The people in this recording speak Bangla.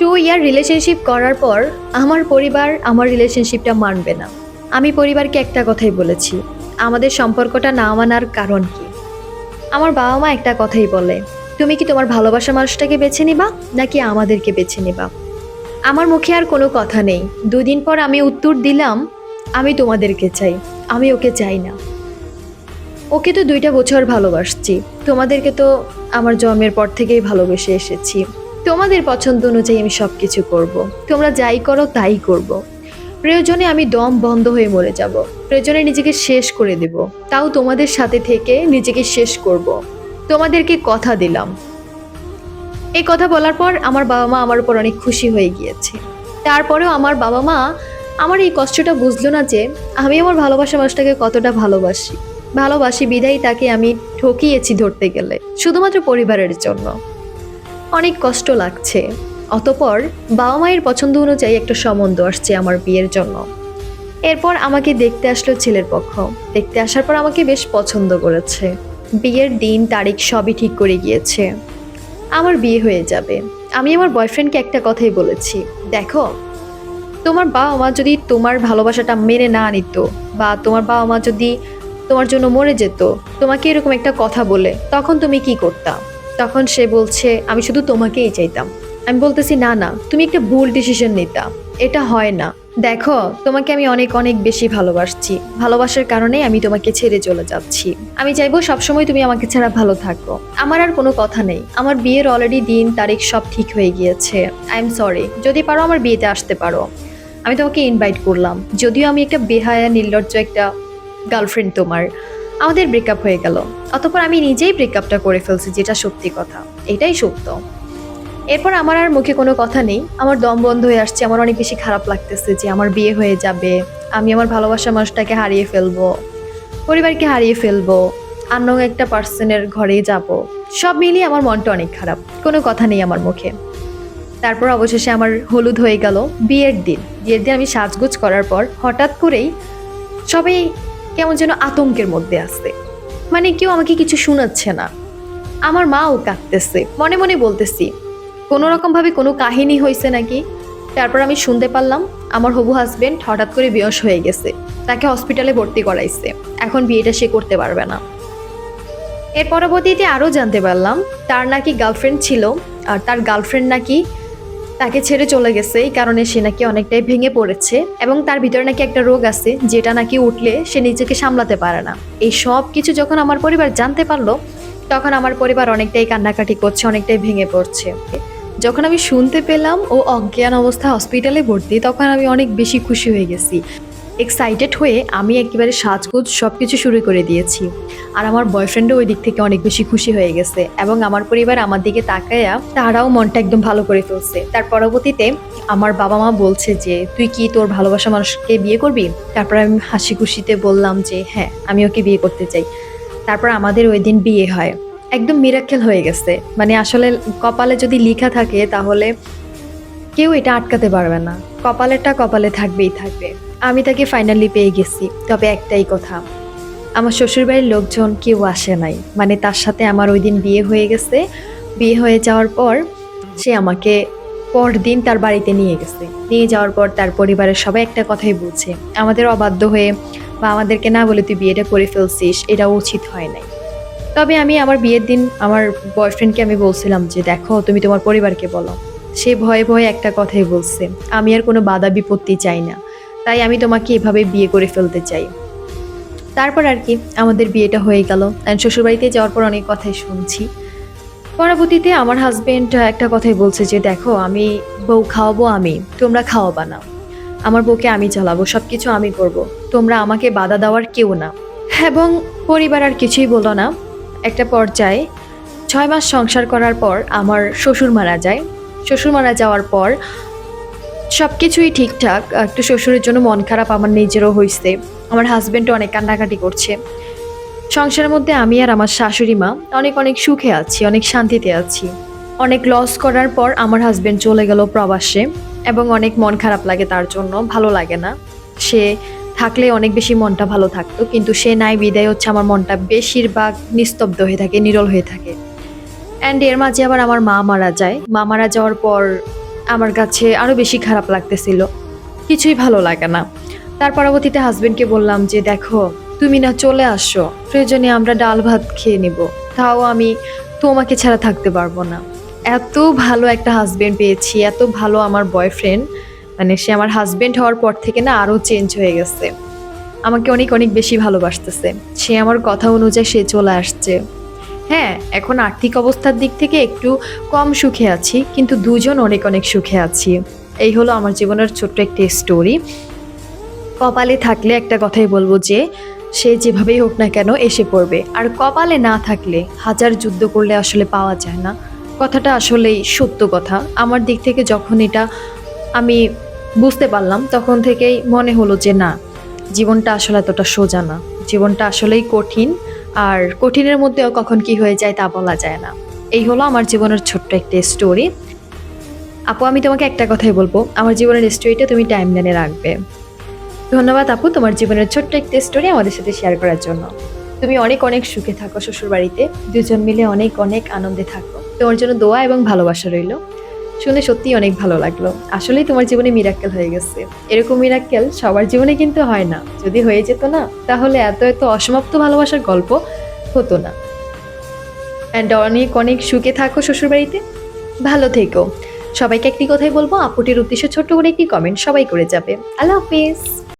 টু ইয়ার রিলেশনশিপ করার পর আমার পরিবার আমার রিলেশনশিপটা মানবে না। আমি পরিবারকে একটা কথাই বলেছি, আমাদের সম্পর্কটা না মানার কারণ কি? আমার বাবা মা একটা কথাই বলে, তুমি কি তোমার ভালোবাসা মানুষটাকে বেছে নিবা, নাকি আমাদেরকে বেছে নিবা? আমার মুখে আর কোনো কথা নেই। দুদিন পর আমি উত্তর দিলাম, আমি তোমাদেরকে চাই, আমি ওকে চাই না। ওকে তো দুইটা বছর ভালোবাসছি। তোমাদেরকে তো আমার জন্মের পর থেকেই ভালোবেসে এসেছি। তোমাদের পছন্দ অনুযায়ী আমি সব কিছু করব। তোমরা যাই করো, তাই করব। প্রয়োজনে আমি দম বন্ধ হয়ে মরে যাব প্রয়োজনে নিজেকে শেষ করে দেব তাও তোমাদের সাথে থেকে নিজেকে শেষ করব। তোমাদেরকে কথা দিলাম এই কথা বলার পর আমার বাবা মা আমার উপর অনেক খুশি হয়ে গিয়েছে তারপরেও আমার বাবা মা আমার এই কষ্টটা বুঝলো না যে আমি আমার ভালোবাসা মানুষটাকে কতটা ভালোবাসি ভালোবাসি বিদায় তাকে আমি ঠকিয়েছি ধরতে গেলে, শুধুমাত্র পরিবারের জন্য অনেক কষ্ট লাগছে। অতপর বাবা মায়ের পছন্দ অনুযায়ী একটা সম্বন্ধ আসছে আমার বিয়ের জন্য। এরপর আমাকে দেখতে আসলো ছেলের পক্ষ। দেখতে আসার পর আমাকে বেশ পছন্দ করেছে। বিয়ের দিন, তারিখ সবই ঠিক করে গিয়েছে। আমার বিয়ে হয়ে যাবে। আমি আমার বয়ফ্রেন্ডকে একটা কথাই বলেছি, দেখো, তোমার বাবা মা যদি তোমার ভালোবাসাটা মেনে না নিত বা তোমার বাবা মা যদি তোমার জন্য মরে যেত, তোমাকে এরকম একটা কথা বলে, তখন তুমি কি করতা? তখন সে বলছে, আমি শুধু তোমাকেই চাইতাম। আমি বলতেছি, না না, তুমি একটা ভুল ডিসিশন নিতা। এটা হয় না। দেখো, তোমাকে আমি অনেক অনেক বেশি ভালোবাসছি। ভালোবাসার কারণে আমি তোমাকে ছেড়ে চলে যাচ্ছি। আমি চাইব সবসময় তুমি আমাকে ছাড়া ভালো থাকো। আমার আর কোনো কথা নেই। আমার বিয়ের অলরেডি দিন, তারিখ সব ঠিক হয়ে গিয়েছে। আই এম সরি যদি পারো আমার বিয়েতে আসতে পারো। আমি তোমাকে ইনভাইট করলাম। যদিও আমি একটা বেহায়া, নির্লজ্জ একটা গার্লফ্রেন্ড তোমার। আমাদের ব্রেকআপ হয়ে গেল। অতপর আমি নিজেই ব্রেকআপটা করে ফেলছি, যেটা সত্যি কথা। এটাই সত্য। এরপর আমার আর মুখে কোনো কথা নেই। আমার দম বন্ধ হয়ে আসছে। আমার অনেক বেশি খারাপ লাগতেছে যে আমার বিয়ে হয়ে যাবে। আমি আমার ভালোবাসা মানুষটাকে হারিয়ে ফেলব। পরিবারকে হারিয়ে ফেলব। অন্য একটা পার্সনের ঘরে যাব। সব মিলিয়ে আমার মনটা অনেক খারাপ। কোনো কথা নেই আমার মুখে। তারপর অবশেষে আমার হলুদ হয়ে গেল বিয়ের দিন। বিয়ের দিন আমি সাজগোজ করার পর হঠাৎ করেই সবাই কেমন যেন আতঙ্কের মধ্যে আসছে মানে কেউ আমাকে কিছু শোনাচ্ছে না। আমার মাও কাঁদতেছে। মনে মনে বলতেছি, কোনো রকমভাবে কোনো কাহিনী হয়েছে নাকি? তারপর আমি শুনতে পারলাম, আমার হবু হাজবেন্ড হঠাৎ করে বিয়স হয়ে গেছে। তাকে হসপিটালে ভর্তি করাইছে। এখন বিয়েটা সে করতে পারবে না। এর পরবর্তীতে আরও জানতে পারলাম, তার নাকি গার্লফ্রেন্ড ছিল, আর তার গার্লফ্রেন্ড নাকি তাকে ছেড়ে চলে গেছে, এই কারণে সে নাকি অনেকটাই ভেঙে পড়েছে এবং তার ভিতরে নাকি একটা রোগ আছে, যেটা নাকি উঠলে সে নিজেকে সামলাতে পারে না। এই সব কিছু যখন আমার পরিবার জানতে পারল, তখন আমার পরিবার অনেকটাই কান্নাকাটি করছে, অনেকটাই ভেঙে পড়ছে। যখন আমি শুনতে পেলাম ও অজ্ঞান অবস্থা হসপিটালে ভর্তি, তখন আমি অনেক বেশি খুশি হয়ে গেছি। এক্সাইটেড হয়ে আমি একেবারে সাজগোজ সব কিছু শুরু করে দিয়েছি। আর আমার বয়ফ্রেন্ডও ওই দিক থেকে অনেক বেশি খুশি হয়ে গেছে এবং আমার পরিবার আমার দিকে তাকায়া তারাও মনটা একদম ভালো করে ফেলছে তার পরবর্তীতে আমার বাবা মা বলছে যে, তুই কি তোর ভালোবাসা মানুষকে বিয়ে করবি? তারপর আমি হাসি খুশিতে বললাম যে হ্যাঁ আমি ওকে বিয়ে করতে চাই। তারপর আমাদের ওই দিন বিয়ে হয়। একদম মিরাক্ষেল হয়ে গেছে। মানে আসলে কপালে যদি লিখা থাকে তাহলে কেউ এটা আটকাতে পারবে না। কপালেরটা কপালে থাকবেই থাকবে। আমি তাকে ফাইনালি পেয়ে গেছি। তবে একটাই কথা, আমার শ্বশুরবাড়ির লোকজন কেউ আসে নাই। মানে তার সাথে আমার ওই দিন বিয়ে হয়ে গেছে। বিয়ে হয়ে যাওয়ার পর সে আমাকে পরদিন তার বাড়িতে নিয়ে গেছে। নিয়ে যাওয়ার পর তার পরিবারের সবাই একটা কথাই বলছে, আমাদের অবাধ্য হয়ে বা আমাদেরকে না বলে তুই বিয়েটা করে ফেলছিস, এটা উচিত হয় নাই। তবে আমি আমার বিয়ের দিন আমার বয়ফ্রেন্ডকে আমি বলছিলাম যে, দেখো, তুমি তোমার পরিবারকে বলো। সে ভয়ে ভয়ে একটা কথাই বলছে, আমি আর কোনো বাধা বিপত্তি চাই না। তাই আমি তোমাকে এভাবে বিয়ে করে ফেলতে চাই। তারপর আর কি, আমাদের বিয়েটা হয়ে গেল। অ্যান্ড শ্বশুরবাড়িতে যাওয়ার পর অনেক কথাই শুনছি। পরবর্তীতে আমার হাজব্যান্ড একটা কথাই বলছে যে, দেখো, আমি বউ খাওয়াবো আমি, তোমরা খাওয়াবা না। আমার বউকে আমি চালাবো সব কিছু আমি করব। তোমরা আমাকে বাধা দেওয়ার কেউ না। এবং পরিবার আর কিছুই বলল না। একটা পর্যায়ে ছয় মাস সংসার করার পর আমার শ্বশুর মারা যায়। শ্বশুর মারা যাওয়ার পর সব কিছুই ঠিকঠাক। একটু শ্বশুরের জন্য মন খারাপ আমার নিজেরও হয়েছে আমার হাজব্যান্ডও অনেক কান্নাকাটি করছে। সংসারের মধ্যে আমি আর আমার শাশুড়ি মা অনেক অনেক সুখে আছি, অনেক শান্তিতে আছি। অনেক লস করার পর আমার হাজব্যান্ড চলে গেল প্রবাসে এবং অনেক মন খারাপ লাগে তার জন্য, ভালো লাগে না। সে থাকলে অনেক বেশি মনটা ভালো থাকতো, কিন্তু সে নাই, বিদায় হচ্ছে আমার মনটা বেশিরভাগ নিস্তব্ধ হয়ে থাকে, নিরল হয়ে থাকে। অ্যান্ড এর মাঝে আবার আমার মা মারা যায়। মা মারা যাওয়ার পর আমার কাছে আরও বেশি খারাপ লাগতেছিল। কিছুই ভালো লাগে না। তার পরবর্তীতে হাজবেন্ডকে বললাম যে, দেখো, তুমি না চলে আসো। প্রয়োজনে আমরা ডাল ভাত খেয়ে নিব। তাও আমি তোমাকে ছাড়া থাকতে পারব না। এত ভালো একটা হাজবেন্ড পেয়েছি, এত ভালো আমার বয়ফ্রেন্ড মানে সে আমার হাজবেন্ড হওয়ার পর থেকে না আরও চেঞ্জ হয়ে গেছে। আমাকে অনেক অনেক বেশি ভালোবাসতেছে। সে আমার কথা অনুযায়ী সে চলে আসছে। হ্যাঁ এখন আর্থিক অবস্থার দিক থেকে একটু কম সুখে আছি, কিন্তু দুজন অনেক অনেক সুখে আছি। এই হলো আমার জীবনের ছোট্ট একটি স্টোরি কপালে থাকলে একটা কথাই বলব যে, সে যেভাবেই হোক না কেন এসে পড়বে। আর কপালে না থাকলে হাজার যুদ্ধ করলে আসলে পাওয়া যায় না। কথাটা আসলেই সত্য কথা। আমার দিক থেকে যখন এটা আমি বুঝতে পারলাম, তখন থেকেই মনে হলো যে না, জীবনটা আসলে এতটা সোজা না। জীবনটা আসলেই কঠিন। আর কঠিনের মধ্যেও কখন কি হয়ে যায় তা বলা যায় না। এই হলো আমার জীবনের ছোট্ট একটা স্টোরি আপু, আমি তোমাকে একটা কথাই বলব। আমার জীবনের স্টোরিটা তুমি টাইম লাইনে রাখবে। ধন্যবাদ আপু তোমার জীবনের ছোট্ট একটি স্টোরি আমাদের সাথে শেয়ার করার জন্য। তুমি অনেক অনেক সুখে থাকো শ্বশুর বাড়িতে দুজন মিলে অনেক অনেক আনন্দে থাকো। তোমার জন্য দোয়া এবং ভালোবাসা রইল। শুনে সত্যিই অনেক ভালো লাগল। আসলেই তোমার জীবনে মিরাক্কেল হয়ে গেছে। এরকম মিরাক্কেল সবার জীবনে কিন্তু হয় না। যদি হয়ে যেত না, তাহলে এত এত অসমাপ্ত ভালোবাসার গল্প হতো না। অ্যান্ড অনেক অনেক সুখে থাকো শ্বশুরবাড়িতে। ভালো থেকো। সবাইকে একটি কথাই বলব, আপুটির উদ্দেশ্যে ছোট্ট করে একটি কমেন্ট সবাই করে যাবে। আল্লাহ হাফিজ।